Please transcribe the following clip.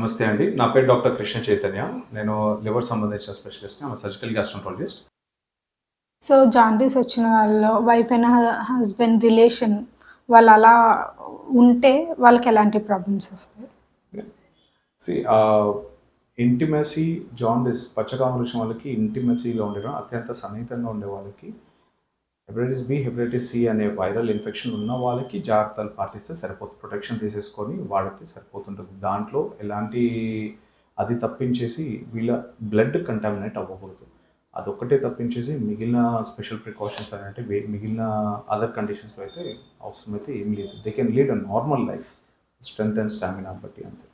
నమస్తే అండి. నా పేరు డాక్టర్ కృష్ణ చైతన్య. నేను లివర్ సంబంధించిన స్పెషలిస్ట్ ఆమె సర్జికల్ గ్యాస్ట్రంటాలజిస్ట్. సో జాండీస్ వచ్చిన వాళ్ళు వైఫ్ అండ్ హస్బెండ్ రిలేషన్ వాళ్ళు అలా ఉంటే వాళ్ళకి ఎలాంటి ప్రాబ్లమ్స్ వస్తాయి? సి ఇంటిమసీ జాండిస్ పచ్చకామలుచిన వాళ్ళకి ఇంటిమసీలో ఉండడం అత్యంత సన్నిహితంగా ఉండే వాళ్ళకి హెపటైటిస్ బి హెపటైటిస్ సి అనే వైరల్ ఇన్ఫెక్షన్ ఉన్న వాళ్ళకి జాగ్రత్తలు పాటిస్తే సరిపోతుంది. ప్రొటెక్షన్ తీసేసుకొని వాడితే సరిపోతుంటుంది. దాంట్లో ఎలాంటి అది తప్పించేసి వీళ్ళ బ్లడ్ కంటామినేట్ అవ్వకూడదు. అదొక్కటే తప్పించేసి మిగిలిన స్పెషల్ ప్రికాషన్స్ అంటే మిగిలిన అదర్ కండిషన్స్లో అయితే అవసరమైతే ఏం లేదు. They can lead a normal life strength and stamina బట్టి అంతే.